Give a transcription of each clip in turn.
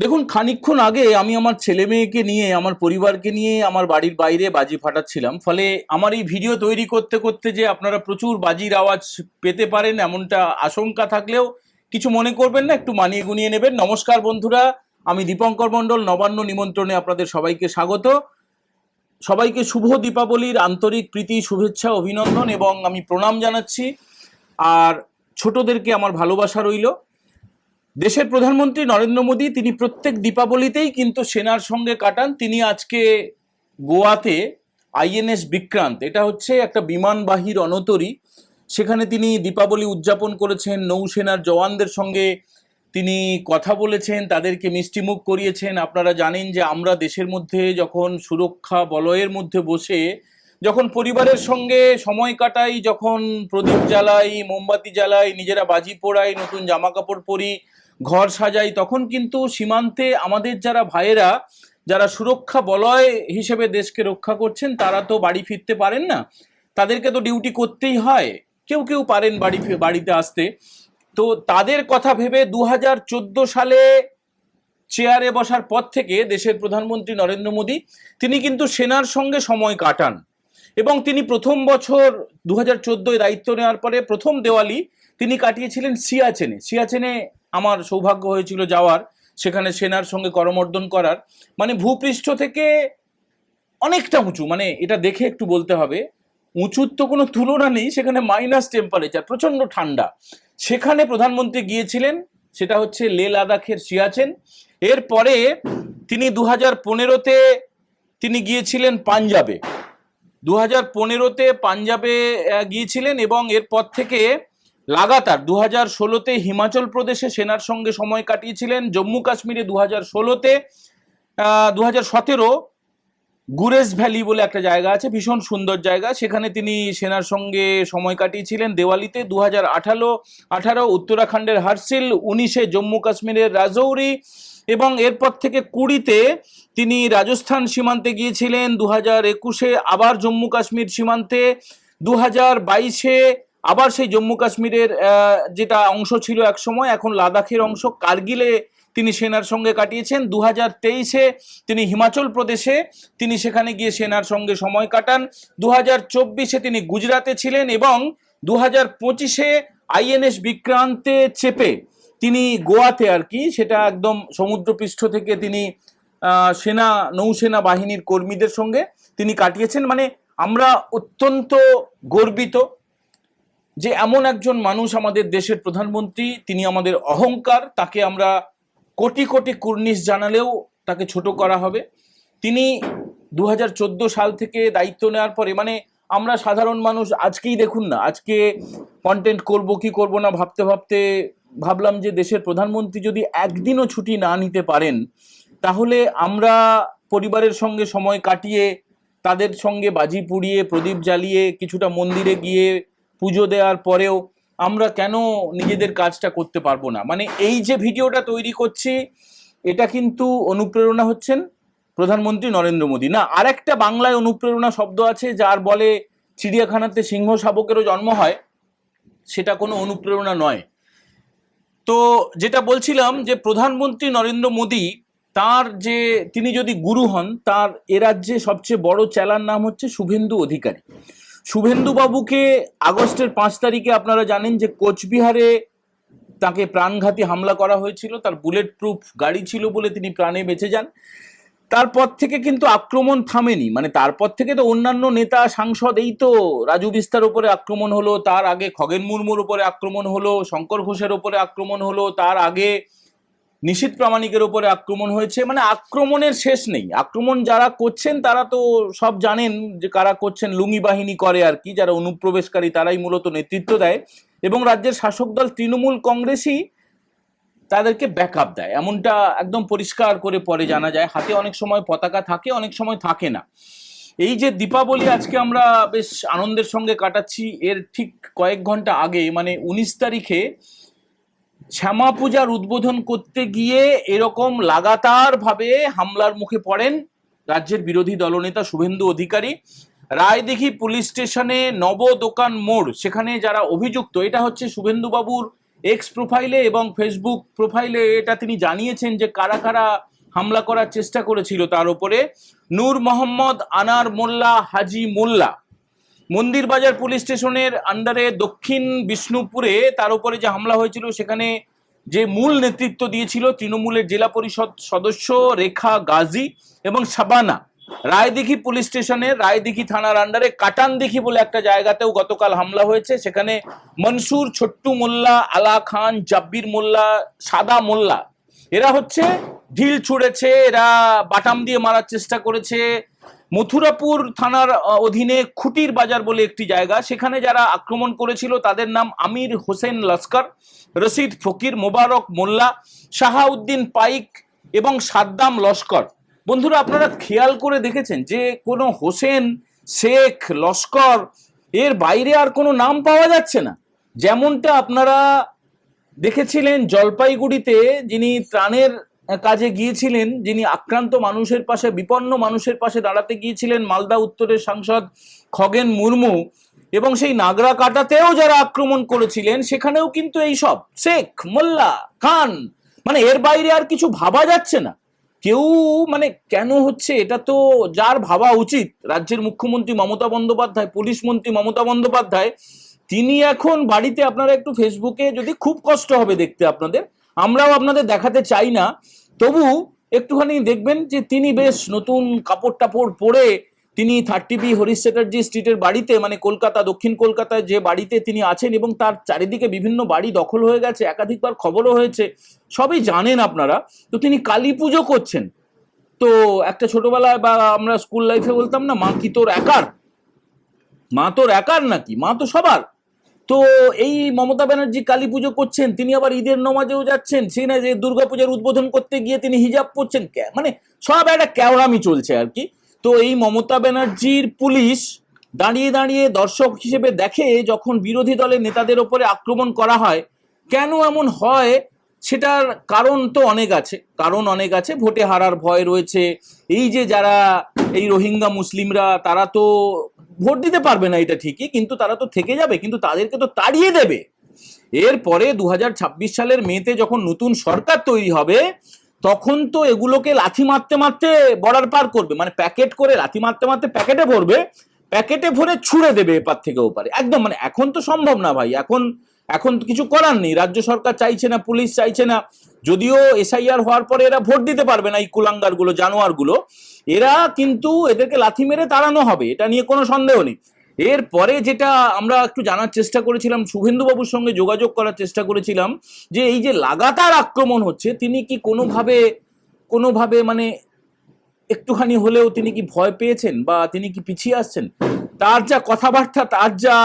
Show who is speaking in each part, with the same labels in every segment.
Speaker 1: দেখুন, খানিকক্ষণ আগে আমি আমার ছেলে মেয়েকে নিয়ে, আমার পরিবারকে নিয়ে আমার বাড়ির বাইরে বাজি ফাটাচ্ছিলাম। ফলে আমার এই ভিডিও তৈরি করতে করতে যে আপনারা প্রচুর বাজির আওয়াজ পেতে পারেন, এমনটা আশঙ্কা থাকলেও কিছু মনে করবেন না, একটু মানিয়ে গুনিয়ে নেবেন। নমস্কার বন্ধুরা, আমি দীপঙ্কর মণ্ডল, নবান্ন নিমন্ত্রণে আপনাদের সবাইকে স্বাগত। সবাইকে শুভ দীপাবলির আন্তরিক প্রীতি, শুভেচ্ছা, অভিনন্দন এবং আমি প্রণাম জানাচ্ছি। আর ছোটদেরকে আমার ভালোবাসা রইল। দেশের প্রধানমন্ত্রী নরেন্দ্র মোদী তিনি প্রত্যেক দীপাবলিতেই কিন্তু সেনার সঙ্গে কাটান। তিনি আজকে গোয়াতে আইএনএস বিক্রান্ত, এটা হচ্ছে একটা বিমানবাহী রণতরী। সেখানে তিনি দীপাবলি উদযাপন করেছেন, নৌসেনার জওয়ানদের সঙ্গে তিনি কথা বলেছেন, তাদেরকে মিষ্টিমুখ করিয়েছেন। আপনারা জানেন যে আমরা দেশের মধ্যে যখন সুরক্ষা বলয়ের মধ্যে বসে, যখন পরিবারের সঙ্গে সময় কাটাই, যখন প্রদীপ জ্বালাই, মোমবাতি জ্বালাই, নিজেরা বাজি পোড়াই, নতুন জামা কাপড় পরি ঘর সাজাই, তখন কিন্তু সীমান্তে আমাদের যারা ভাইয়েরা, যারা সুরক্ষা বলয় হিসেবে দেশকে রক্ষা করছেন, তারা তো বাড়ি ফিরতে পারেন না। তাদেরকে তো ডিউটি করতেই হয়। কেউ কেউ পারেন বাড়ি বাড়িতে আসতে। তো তাদের কথা ভেবে দু হাজার চোদ্দ সালে চেয়ারে বসার পর থেকে দেশের প্রধানমন্ত্রী নরেন্দ্র মোদী, তিনি কিন্তু সেনার সঙ্গে সময় কাটান। এবং তিনি প্রথম বছর দু হাজার দায়িত্ব নেওয়ার পরে প্রথম দেওয়ালি তিনি কাটিয়েছিলেন সিয়াচেনে। সিয়াচেনে আমার সৌভাগ্য হয়েছিল যাওয়ার, সেখানে সেনার সঙ্গে করমর্দন করার। মানে ভূপৃষ্ঠ থেকে অনেকটা উঁচু মানে এটা দেখে একটু বলতে হবে, উঁচুর তো কোনো তুলনা নেই, সেখানে মাইনাস টেম্পারেচার প্রচণ্ড ঠান্ডা। সেখানে প্রধানমন্ত্রী গিয়েছিলেন, সেটা হচ্ছে লে লাদাখের সিয়াচেন। এরপরে তিনি দু হাজার পনেরোতে তিনি গিয়েছিলেন পাঞ্জাবে। দু হাজার পনেরোতে পাঞ্জাবে গিয়েছিলেন এবং এরপর থেকে লাগাতার দু হাজার ষোলোতে হিমাচল প্রদেশে সেনার সঙ্গে সময় কাটিয়েছিলেন। জম্মু কাশ্মীরে দু হাজার ষোলোতে দু হাজার সতেরো গুরেজ ভ্যালি বলে একটা জায়গা আছে, ভীষণ সুন্দর জায়গা। সেখানে তিনি সেনার সঙ্গে সময় কাটিয়েছিলেন। দেওয়ালিতে দু হাজার আঠারো আঠারো উত্তরাখণ্ডের হার্সিল, উনিশে জম্মু কাশ্মীরের রাজৌরি এবং এরপর থেকে কুড়িতে তিনি রাজস্থান সীমান্তে গিয়েছিলেন। দু হাজার একুশে আবার জম্মু কাশ্মীর সীমান্তে দু হাজার বাইশে আবার সেই জম্মু কাশ্মীরের যেটা অংশ ছিল এক সময়, এখন লাদাখের অংশ, কার্গিলে তিনি সেনার সঙ্গে কাটিয়েছেন। দু হাজার তেইশে তিনি হিমাচল প্রদেশে, তিনি সেখানে গিয়ে সেনার সঙ্গে সময় কাটান। দু হাজার চব্বিশে তিনি গুজরাতে ছিলেন এবং দু হাজার পঁচিশে আইএনএস বিক্রান্তে চেপে তিনি গোয়াতে আর কি, সেটা একদম সমুদ্রপৃষ্ঠ থেকে তিনি সেনা, নৌসেনা বাহিনীর কর্মীদের সঙ্গে তিনি কাটিয়েছেন। মানে আমরা অত্যন্ত গর্বিত যে এমন একজন মানুষ আমাদের দেশের প্রধানমন্ত্রী, তিনি আমাদের অহংকার, তাকে আমরা কোটি কোটি কুর্নিশ জানালেও তাকে ছোট করা হবে। তিনি দু হাজার চোদ্দ সাল থেকে দায়িত্ব নেওয়ার পরে মানে আমরা সাধারণ মানুষ আজকেই দেখুন না, আজকে কন্টেন্ট করব কি করব না ভাবতে ভাবতে ভাবলাম যে দেশের প্রধানমন্ত্রী যদি একদিনও ছুটি না নিতে পারেন, তাহলে আমরা পরিবারের সঙ্গে সময় কাটিয়ে, তাদের সঙ্গে বাজি পুড়িয়ে, প্রদীপ জ্বালিয়ে, কিছুটা মন্দিরে গিয়ে পুজো দেওয়ার পরেও আমরা কেন নিজেদের কাজটা করতে পারব না? মানে এই যে ভিডিওটা তৈরি করছি, এটা কিন্তু অনুপ্রেরণা হচ্ছেন প্রধানমন্ত্রী নরেন্দ্র মোদী। না, আরেকটা বাংলায় অনুপ্রেরণা শব্দ আছে, যার বলে চিড়িয়াখানাতে সিংহ শাবকেরও জন্ম হয়, সেটা কোনো অনুপ্রেরণা নয়। তো যেটা বলছিলাম যে প্রধানমন্ত্রী নরেন্দ্র মোদী, তার যে তিনি যদি গুরু হন, তার এ রাজ্যে সবচেয়ে বড় চেলার নাম হচ্ছে শুভেন্দু অধিকারী। শুভেন্দু বাবুকে আগস্টের পাঁচ তারিখে আপনারা জানেন যে কোচবিহারে তাকে প্রাণঘাতী হামলা করা হয়েছিল, তার বুলেট প্রুফ গাড়ি ছিল বলে তিনি প্রাণে বেঁচে যান। তারপর থেকে কিন্তু আক্রমণ থামেনি মানে তারপর থেকে তো অন্যান্য নেতা, সাংসদ, এই তো রাজু বিস্তার উপরে আক্রমণ হলো, তার আগে খগেন মুর্মুর উপরে আক্রমণ হলো, শঙ্কর ঘোষের উপরে আক্রমণ হলো, তার আগে নিশীত প্রামাণিকের উপরে আক্রমণ হয়েছে মানে আক্রমণের শেষ নেই। আক্রমণ যারা করছেন, তারা তো সব জানেন যে কারা করছেন, লুঙ্গি বাহিনী করে আর কি, যারা অনুপ্রবেশকারী, তারাই মূলত নেতৃত্ব দেয়। এবং রাজ্যের শাসক দল তৃণমূল কংগ্রেসই তাদেরকে ব্যাকআপ দেয়। এমনটা একদম পরিষ্কার করে পরে জানা যায়। হাতে অনেক সময় পতাকা থাকে, অনেক সময় থাকে না। এই যে দীপাবলি আজকে আমরা বেশ আনন্দের সঙ্গে কাটাচ্ছি, এর ঠিক কয়েক ঘণ্টা আগে মানে উনিশ তারিখে শ্যামা পূজার উদ্বোধন করতে গিয়ে এরকম লাগাতারভাবে হামলার মুখে পড়েন রাজ্যের বিরোধী দলনেতা শুভেন্দু অধিকারী। রায়দিঘি পুলিশ স্টেশনে নব দোকান মোড়, সেখানে যারা অভিযুক্ত, এটা হচ্ছে শুভেন্দুবাবুর এক্স প্রোফাইলে এবং ফেসবুক প্রোফাইলে এটা তিনি জানিয়েছেন যে কারা কারা হামলা করার চেষ্টা করেছিল তার উপরে। নূর মোহাম্মদ আনার মোল্লা হাজি মোল্লা। মন্দির বাজার পুলিশ স্টেশনের আন্ডারে দক্ষিণ বিষ্ণুপুরে তার উপরে যে হামলা হয়েছিল, সেখানে যে মূল নেতৃত্ব দিয়েছিল তৃণমূলের জেলা পরিষদ সদস্য রেখা গাজী এবং সাবানা। রায়দিঘি পুলিশ স্টেশনের রায়দিঘি থানার আন্ডারে কাটানদিঘি বলে একটা জায়গাতেও গতকাল হামলা হয়েছে। সেখানে মনসুর ছোট্টু মোল্লা, আলা খান, জাব্বির মোল্লা, সাদা মোল্লা। এরা হচ্ছে ঢিল ছুঁড়েছে, এরা বাটাম দিয়ে মারার চেষ্টা করেছে। মথুরাপুর থানার অধীনে খুটির বাজার বলে একটি জায়গা। সেখানে যারা আক্রমণ করেছিল, তাদের নাম আমির হোসেন লস্কর, রশিদ ফকির, মোবারক মোল্লা, শাহাউদ্দিন পাইক এবং সাদ্দাম লস্কর। বন্ধুরা, আপনারা খেয়াল করে দেখেছেন যে কোনো হোসেন, শেখ, লস্কর, এর বাইরে আর কোনো নাম পাওয়া যাচ্ছে না। যেমনটা আপনারা দেখেছিলেন জলপাইগুড়িতে, যিনি ত্রাণের কাজে গিয়েছিলেন, যিনি আক্রান্ত মানুষের পাশে, বিপন্ন মানুষের পাশে দাঁড়াতে গিয়েছিলেন মালদা উত্তরের সাংসদ খগেন মুর্মু। এবং সেই নাগরা কাটাতেও যারা আক্রমণ করেছিলেন, সেখানেও কিন্তু এই সব। শেখ, মোল্লা, খান মানে এর বাইরে আর কিছু ভাবা যাচ্ছে না। কেউ মানে কেন হচ্ছে, এটা তো যার ভাবা উচিত। রাজ্যের মুখ্যমন্ত্রী মমতা বন্দ্যোপাধ্যায়, পুলিশ মন্ত্রী মমতা বন্দ্যোপাধ্যায়, তিনি এখন বাড়িতে, আপনারা একটু ফেসবুকে যদি খুব কষ্ট হবে দেখতে আপনাদের, আমরাও আপনাদের দেখাতে চাই না। তবু একটুখানি দেখবেন যে তিনি বেশ নতুন কাপড় টাপড় পরে তিনি থার্টি বি হরিশ চ্যাটার্জি স্ট্রিটের বাড়িতে মানে কলকাতা, দক্ষিণ কলকাতায় যে বাড়িতে তিনি আছেন এবং তার চারিদিকে বিভিন্ন বাড়ি দখল হয়ে গেছে, একাধিকবার খবরও হয়েছে, সবই জানেন আপনারা। তো তিনি কালী পুজো করছেন। তো একটা ছোটবেলায় বা আমরা স্কুল লাইফে বলতাম না, মা কি তোর একার? মা তোর একার নাকি? মা তো সবার। তো এই মমতা ব্যানার্জি কালী পুজো করছেন, তিনি আবার ঈদের নমাজেও যাচ্ছেন সে না যে দুর্গাপূজার উদ্বোধন করতে গিয়ে তিনি হিজাব পরছেন কে- মানে সব একটা ক্যাওড়ামি চলছে আর কি। তো এই মমতা ব্যানার্জির পুলিশ দাঁড়িয়ে দাঁড়িয়ে দর্শক হিসেবে দেখে যখন বিরোধী দলের নেতাদের ওপরে আক্রমণ করা হয়, কেন এমন হয় সেটার কারণ তো অনেক আছে, কারণ অনেক আছে, ভোটে হারার ভয় রয়েছে। এই যে যারা এই রোহিঙ্গা মুসলিমরা, তারা তো ভোট দিতে পারবে না এটা ঠিকই, কিন্তু তারা তো থেকে যাবে, কিন্তু তাদেরকে তো তাড়িয়ে দেবে। এরপরে দু হাজার ছাব্বিশ সালের মেতে যখন নতুন সরকার তৈরি হবে, তখন তো এগুলোকে লাথি মারতে মারতে বর্ডার পার করবে মানে প্যাকেট করে লাথি মারতে মারতে প্যাকেটে ভরবে, প্যাকেটে ভরে ছুড়ে দেবে এপার থেকে ওপারে। একদম মানে এখন তো সম্ভব না ভাই, এখন এখন কিছু করার নেই, রাজ্য সরকার চাইছে না, পুলিশ চাইছে না, যদিও এসআইআর হওয়ার পরে এরা ভোট দিতে পারবে না এই কুলাঙ্গারগুলো জানোয়ারগুলো এরা কিন্তু এদেরকে লাথি মেরে তাড়ানো হবে, এটা নিয়ে কোনো সন্দেহ নেই। এরপরে যেটা আমরা একটু জানার চেষ্টা করেছিলাম শুভেন্দুবাবুর সঙ্গে যোগাযোগ করার চেষ্টা করেছিলাম, যে এই যে লাগাতার আক্রমণ হচ্ছে, তিনি কি কোনোভাবে কোনোভাবে মানে একটুখানি হলেও তিনি কি ভয় পেয়েছেন বা তিনি কি পিছিয়ে আসছেন? তার যা কথাবার্তা, তার যা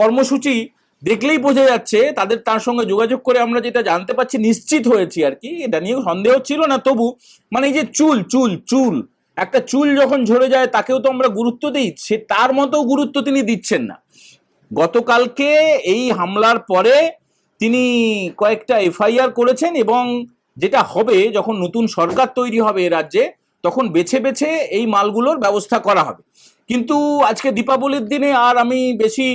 Speaker 1: কর্মসূচি দেখলেই বোঝা যাচ্ছে, তাদের তার সঙ্গে যোগাযোগ করে আমরা যেটা জানতে পারছি, নিশ্চিত হয়েছি আর কি, এটা নিয়ে সন্দেহ ছিল না। তবু মানে এই যে চুল চুল চুল একটা চুল যখন ঝরে যায়, তাকেও তো আমরা গুরুত্ব দিই। সে তার মতো গুরুত্ব তিনি দিচ্ছেন না। গতকালকে এই হামলার পরে তিনি কয়েকটা এফআইআর করেছেন এবং যেটা হবে, যখন নতুন সরকার তৈরি হবে এ রাজ্যে, তখন বেছে বেছে এই মালগুলোর ব্যবস্থা করা হবে। কিন্তু আজকে দীপাবলির দিনে আর আমি বেশি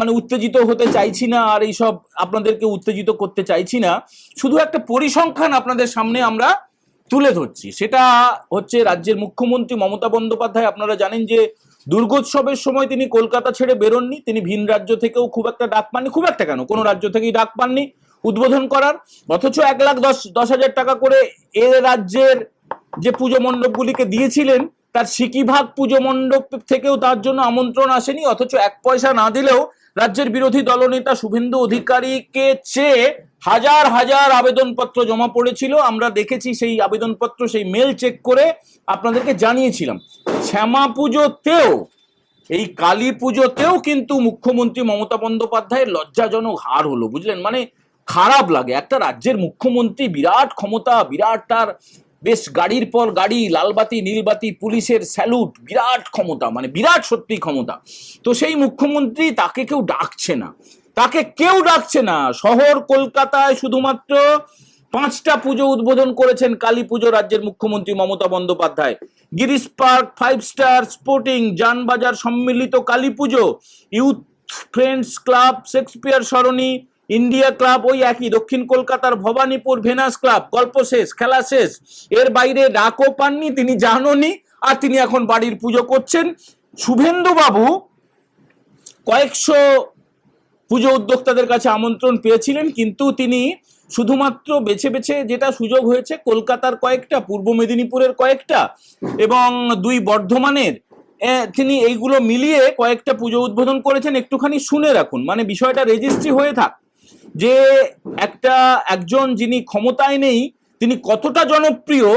Speaker 1: মানে উত্তেজিত হতে চাইছি না, আর এইসব আপনাদেরকে উত্তেজিত করতে চাইছি না। শুধু একটা পরিসংখ্যান আপনাদের সামনে আমরা তুলে ধরছি। সেটা হচ্ছে রাজ্যের মুখ্যমন্ত্রী মমতা বন্দ্যোপাধ্যায়। আপনারা জানেন যে দুর্গোৎসবের সময় তিনি কলকাতা ছেড়ে বেরোননি। তিনি ভিন রাজ্য থেকেও খুব একটা ডাক পাননি। খুব একটা কেন? কোনো রাজ্য থেকেই ডাক পাননি উদ্বোধন করার। অথচ এক লাখ দশ দশ হাজার টাকা করে এ রাজ্যের যে পুজো মণ্ডপগুলিকে দিয়েছিলেন, তার সিকিভাগ পুজো মণ্ডপ থেকেও তার জন্য আমন্ত্রণ আসেনি। অথচ এক পয়সা না দিলেও রাজ্যের বিরোধী দলনেতা শুভেন্দু অধিকারীকে চেয়ে হাজার হাজার আবেদনপত্র জমা পড়েছিল। আমরা দেখেছি সেই আবেদনপত্র, সেই মেল চেক করে আপনাদেরকে জানিয়েছিলাম। শ্যামা পুজোতেও, এই কালী পুজোতেও কিন্তু মুখ্যমন্ত্রী মমতা বন্দ্যোপাধ্যায়ের লজ্জাজনক হার হলো, বুঝলেন? মানে খারাপ লাগে। একটা রাজ্যের মুখ্যমন্ত্রী বিরাট ক্ষমতা, বিরাট তার বেশ গাড়ির পর গাড়ি লালবাতি নীলবাতি পুলিশের স্যালুট বিরাট ক্ষমতা মানে বিরাট সত্যি ক্ষমতা। তো সেই মুখ্যমন্ত্রী তাকে কেউ ডাকছে না। তাকে কেউ ডাকছে না। শহর কলকাতায় শুধুমাত্র পাঁচটা পুজো উদ্বোধন করেছেন কালী পুজো রাজ্যের মুখ্যমন্ত্রী Mamata Bandyopadhyay. Girish park five star sporting Janbazar সম্মিলিত Kali Puja youth friends club Shakespeare Sarani India club ওই একই, দক্ষিণ কলকাতার ভবানীপুর ভেনাস ক্লাব, গল্প শেষ, খেলা শেষ। এর বাইরে ডাকও পাননি, তিনি জাননি, আর তিনি এখন বাড়ির পুজো করছেন। শুভেন্দু বাবু কয়েকশো পুজো উদ্যোক্তাদের কাছে আমন্ত্রণ পেয়েছিলেন, কিন্তু তিনি শুধুমাত্র বেছে বেছে যেটা সুযোগ হয়েছে, কলকাতার কয়েকটা, পূর্ব মেদিনীপুরের কয়েকটা এবং দুই বর্ধমানের তিনি এইগুলো মিলিয়ে কয়েকটা পুজো উদ্বোধন করেছেন। একটুখানি শুনে রাখুন মানে বিষয়টা রেজিস্ট্রি হয়ে থাক। যে একটা, একজন যিনি ক্ষমতায় নেই, তিনি কতটা জনপ্রিয়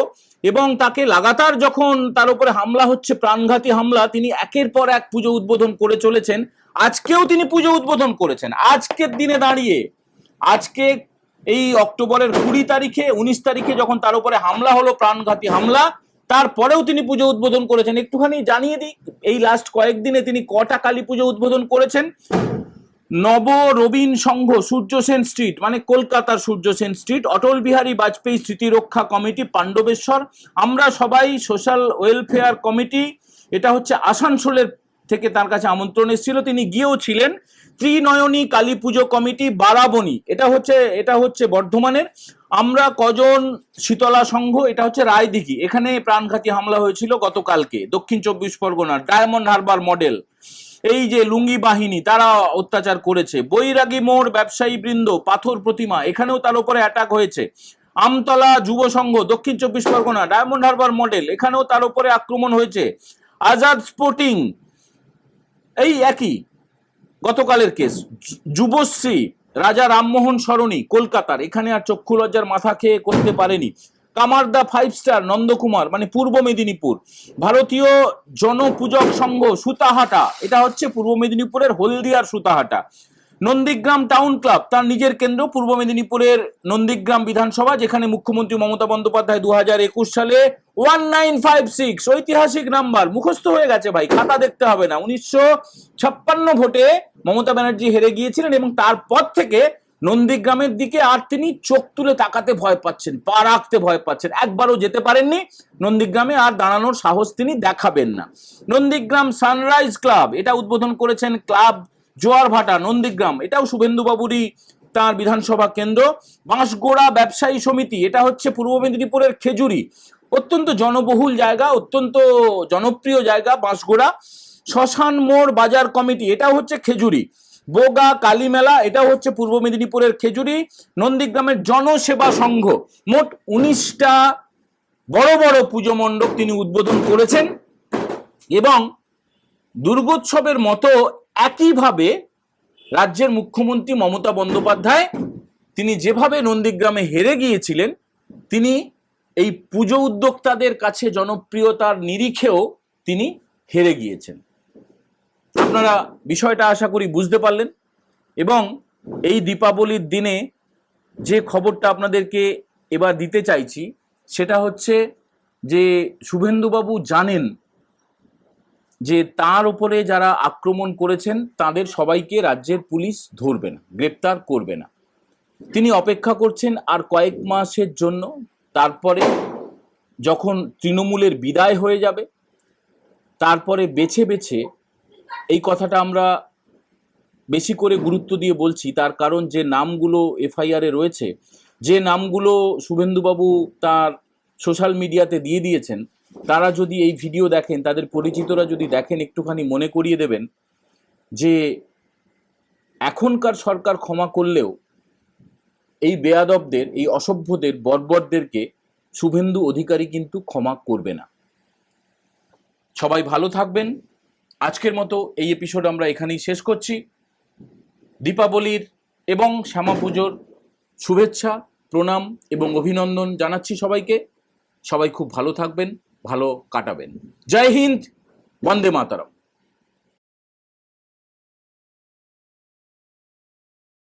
Speaker 1: এবং তাকে লাগাতার যখন তার উপরে হামলা হচ্ছে, প্রাণঘাতী হামলা, তিনি একের পর এক পুজো উদ্বোধন করে চলেছেন। আজকেও তিনি পুজো উদ্বোধন করেছেন। আজকের দিনে দাঁড়িয়ে, আজকে এই অক্টোবরের কুড়ি তারিখে, উনিশ তারিখে যখন তার উপরে হামলা হলো, প্রাণঘাতী হামলা, তারপরেও তিনি পুজো উদ্বোধন করেছেন। একটুখানি জানিয়ে দিই, এই লাস্ট কয়েকদিনে তিনি কটা কালী পুজো উদ্বোধন করেছেন? নব রবীন সংঘ সূর্য সেন স্ট্রিট মানে কলকাতার সূর্য সেন স্ট্রিট, অটল বিহারী বাজপেয়ী স্মৃতিরক্ষা কমিটি, পাণ্ডবেশ্বর। আমরা সবাই সোশ্যাল ওয়েলফেয়ার কমিটি, এটা হচ্ছে আসানসোলের থেকে তার কাছে আমন্ত্রণ এসেছিল। তিনি গিয়েও ছিলেন। ত্রিনয়নী কালী পুজো কমিটি, বারাবণী, এটা হচ্ছে এটা হচ্ছে বর্ধমানের। আমরা কজন শীতলা সংঘ, এটা হচ্ছে রায়দিঘি। এখানে প্রাণঘাতী হামলা হয়েছিল গতকালকে, দক্ষিণ চব্বিশ পরগনার, ডায়মন্ড হারবার মডেল। এই যে লুঙ্গি বাহিনী, তারা অত্যাচার করেছে। বৈরাগী মোড় ব্যবসায়ী বৃন্দ, পাথর প্রতিমা, এখানেও তার উপরে অ্যাটাক হয়েছে। আমতলা যুব সংঘ, দক্ষিণ চব্বিশ পরগনা ডায়মন্ড হারবার মডেল এখানেও তার উপরে আক্রমণ হয়েছে। আজাদ স্পোর্টিং এই একই গতকালের কেস যুবশ্রী, রাজা রামমোহন সরণি, কলকাতার, এখানে আর চক্ষু লজ্জার মাথা খেয়ে করতে পারেনি। কামারদা ফাইভ স্টার নন্দকুমার মানে পূর্ব মেদিনীপুর। ভারতীয় জনপূজক সংঘ সুতাহাটা, এটা হচ্ছে পূর্ব মেদিনীপুরের হলদিয়ার সুতাহাটা। নন্দীগ্রাম টাউন ক্লাব তার নিজের কেন্দ্র পূর্ব মেদিনীপুরের নন্দীগ্রাম বিধানসভা, যেখানে মুখ্যমন্ত্রী মমতা বন্দ্যোপাধ্যায় দু হাজার একুশ সালে ওয়ান নাইন ফাইভ সিক্স ঐতিহাসিক নাম্বার, মুখস্থ হয়ে গেছে ভাই, খাতা দেখতে হবে না। উনিশশো ছাপ্পান্ন ভোটে মমতা ব্যানার্জি হেরে গিয়েছিলেন এবং তারপর থেকে নন্দীগ্রামের দিকে আর তিনি চোখ তুলে তাকাতে ভয় পাচ্ছেন, পা রাখতে ভয় পাচ্ছেন। একবারও যেতে পারেননি, নন্দীগ্রামে আর দাঁড়ানোর সাহস তিনি দেখাবেন না। নন্দীগ্রাম সানরাইজ ক্লাব, এটা উদ্বোধন করেছেন ক্লাব জোয়ার ভাটা, নন্দীগ্রাম। এটাও শুভেন্দুবাবুরই তার বিধানসভা কেন্দ্র। বাঁশগোড়া ব্যবসায়ী সমিতি, এটা হচ্ছে পূর্ব মেদিনীপুরের খেজুরি। অত্যন্ত জনবহুল জায়গা, অত্যন্ত জনপ্রিয় জায়গা বাঁশগোড়া। শ্মশান মোড় বাজার কমিটি, এটা হচ্ছে খেজুরি। বোগা, কালীমেলা, এটা হচ্ছে পূর্ব মেদিনীপুরের খেজুরি। নন্দীগ্রামের জনসেবা সংঘ, মোট উনিশটা বড় বড় পুজো মণ্ডপ তিনি উদ্বোধন করেছেন এবং দুর্গোৎসবের মতো একইভাবে রাজ্যের মুখ্যমন্ত্রী মমতা বন্দ্যোপাধ্যায়, তিনি যেভাবে নন্দীগ্রামে হেরে গিয়েছিলেন, তিনি এই পুজো উদ্যোক্তাদের কাছে জনপ্রিয়তার নিরিখেও তিনি হেরে গিয়েছেন। আপনারা বিষয়টা আশা করি বুঝতে পারলেন এবং এই দীপাবলির দিনে যে খবরটা আপনাদেরকে এবার দিতে চাইছি, সেটা হচ্ছে যে শুভেন্দুবাবু জানেন যে তার উপরে যারা আক্রমণ করেছেন, তাদের সবাইকে রাজ্যের পুলিশ ধরবে না, গ্রেপ্তার করবে না। তিনি অপেক্ষা করছেন আর কয়েক মাসের জন্য, তারপরে যখন তৃণমূলের বিদায় হয়ে যাবে, তারপরে বেছে বেছে এই কথাটা আমরা বেশি করে গুরুত্ব দিয়ে বলছি, তার কারণ যে নামগুলো এফআইআরে রয়েছে, যে নামগুলো শুভেন্দুবাবু তার সোশ্যাল মিডিয়াতে দিয়ে দিয়েছেন, তারা যদি এই ভিডিও দেখেন, তাদের পরিচিতরা যদি দেখেন, একটুখানি মনে করিয়ে দেবেন যে এখনকার সরকার ক্ষমা করলেও এই বেয়াদবদের, এই অসভ্যদের, বর্বরদেরকে শুভেন্দু অধিকারী কিন্তু ক্ষমা করবে না। সবাই ভালো থাকবেন। আজকের মতো এই এপিসোড আমরা এখানেই শেষ করছি। দীপাবলির এবং শ্যামা পুজোর শুভেচ্ছা, প্রণাম এবং অভিনন্দন জানাচ্ছি সবাইকে। সবাই খুব ভালো থাকবেন, ভালো কাটাবেন। জয় হিন্দ, বন্দে মাতারম।